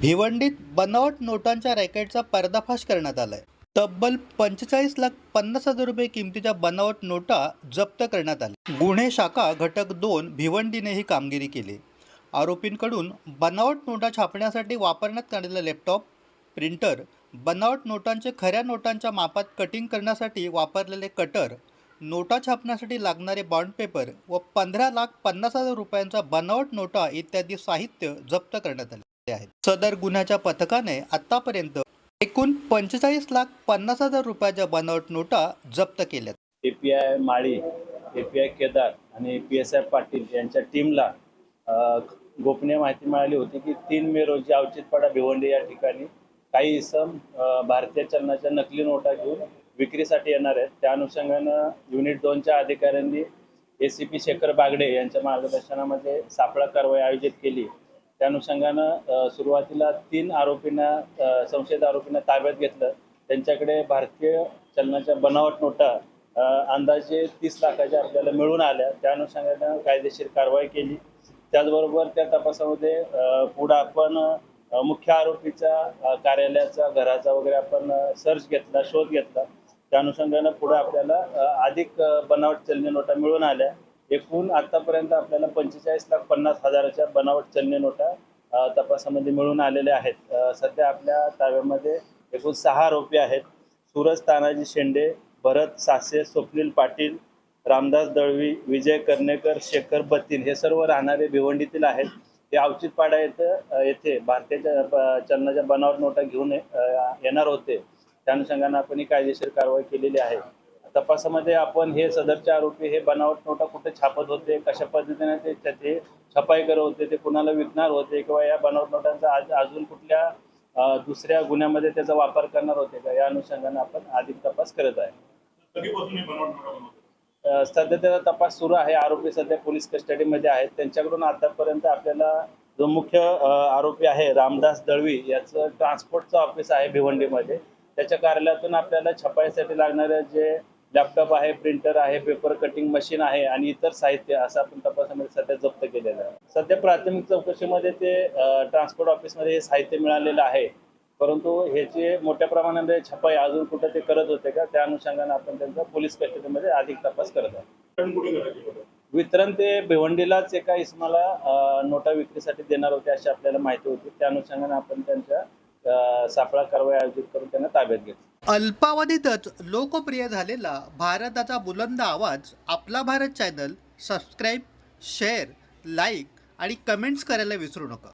भिवंडीत बनावट नोटांच्या रॅकेटचा पर्दाफाश करण्यात आलाय. तब्बल पंचेचाळीस लाख पन्नास हजार रुपये किमतीच्या बनावट नोटा जप्त करण्यात आल्या. गुन्हे शाखा घटक दोन भिवंडीने ही कामगिरी केली. आरोपींकडून बनावट नोटा छापण्यासाठी वापरण्यात आलेला लॅपटॉप प्रिंटर बनावट नोटांचे खऱ्या नोटांच्या मापात कटिंग करण्यासाठी वापरलेले कटर नोटा छापण्यासाठी लागणारे बॉन्ड पेपर व पंधरा लाख पन्नास हजार रुपयांचा बनावट नोटा इत्यादी साहित्य जप्त करण्यात आले. आहेत सदर गुन्ह्याच्या पथकाने आतापर्यंत एकूण पंचेचाळीस लाख पन्नास हजार रुपयाच्या बनावट नोटा जप्त केल्यात. A P I Mali A P I Kedar आणि पी एस आय पाटील यांच्या टीमला गोपनीय माहिती मिळाली होती की तीन मे रोजी अवचितपाडा भिवंडी या ठिकाणी काही इसम भारतीय चलनाच्या नकली नोटा घेऊन विक्रीसाठी येणार आहेत. त्या अनुषंगानं युनिट दोनच्या अधिकाऱ्यांनी A C P Shekhar Bagde यांच्या मार्गदर्शनामध्ये सापळा कारवाई आयोजित केली. त्या अनुषंगानं सुरुवातीला तीन आरोपींना संशयित आरोपींना ताब्यात घेतलं. त्यांच्याकडे भारतीय चलनाच्या बनावट नोटा अंदाजे तीस लाखाच्या आपल्याला मिळून आल्या. त्या अनुषंगानं कायदेशीर कारवाई केली. त्याचबरोबर त्या तपासामध्ये पुढं आपण मुख्य आरोपीच्या कार्यालयाचा घराचा वगैरे आपण सर्च घेतला शोध घेतला. त्या अनुषंगानं पुढं आपल्याला अधिक बनावट चलनी नोटा मिळून आल्या. एकूण आतापर्यंत आपल्याला पंचेचाळीस लाख पन्नास हजाराच्या बनावट चलनी नोटा तपासामध्ये मिळून आलेल्या आहेत. सध्या आपल्या ताब्यामध्ये एकूण सहा आरोपी आहेत. सूरज तानाजी शेंडे भरत सासे स्वप्नील पाटील रामदास दळवी विजय कर्णेकर शेखर बत्तीन हे सर्व राहणारे भिवंडीतील आहेत. ते अवचितपाडा येथं येथे भारतीय चलनाच्या बनावट नोटा घेऊन येणार होते. त्या अनुषंगाने आपण ही कायदेशीर कारवाई केलेली आहे. तपासामध्ये आपण हे सदरचे आरोपी हे बनावट नोटा कुठे छापत होते कशा पद्धतीने ते त्याचे छपाई करत होते ते कुणाला विकणार होते किंवा या बनावट नोटांचा आज अजून कुठल्या दुसऱ्या गुन्ह्यामध्ये त्याचा वापर करणार होते का? या अनुषंगाने आपण अधिक तपास करत आहे. सध्या त्याचा तपास सुरू आहे. आरोपी सध्या पोलीस कस्टडीमध्ये आहेत. त्यांच्याकडून आतापर्यंत आपल्याला जो मुख्य आरोपी आहे रामदास दळवी याचं ट्रान्सपोर्टचं ऑफिस आहे भिवंडीमध्ये. त्याच्या कार्यालयातून आपल्याला छपाईसाठी लागणारे जे लॅपटॉप आहे प्रिंटर आहे पेपर कटिंग मशीन आहे आणि इतर साहित्य असं आपण तपासामध्ये सध्या जप्त केलेलं आहे. सध्या प्राथमिक चौकशीमध्ये ते ट्रान्सपोर्ट ऑफिसमध्ये हे साहित्य मिळालेलं आहे. परंतु ह्याचे मोठ्या प्रमाणामध्ये छपाई अजून कुठं ते करत होते का त्या अनुषंगाने आपण त्यांचा पोलीस कस्टडीमध्ये अधिक तपास करत आहोत? वितरण ते भिवंडीलाच एका इसमाला नोटा विक्रीसाठी देणार होते अशी आपल्याला माहिती होती. त्या अनुषंगाने आपण त्यांच्या सापळा कारवाई आयोजित करून त्यांना ताब्यात घेतलं. अल्पावधीतच लोकप्रिय झालेला भारताचा बुलंद आवाज आपला Bharat channel subscribe share like आणि कमेंट्स करायला विसरू नका.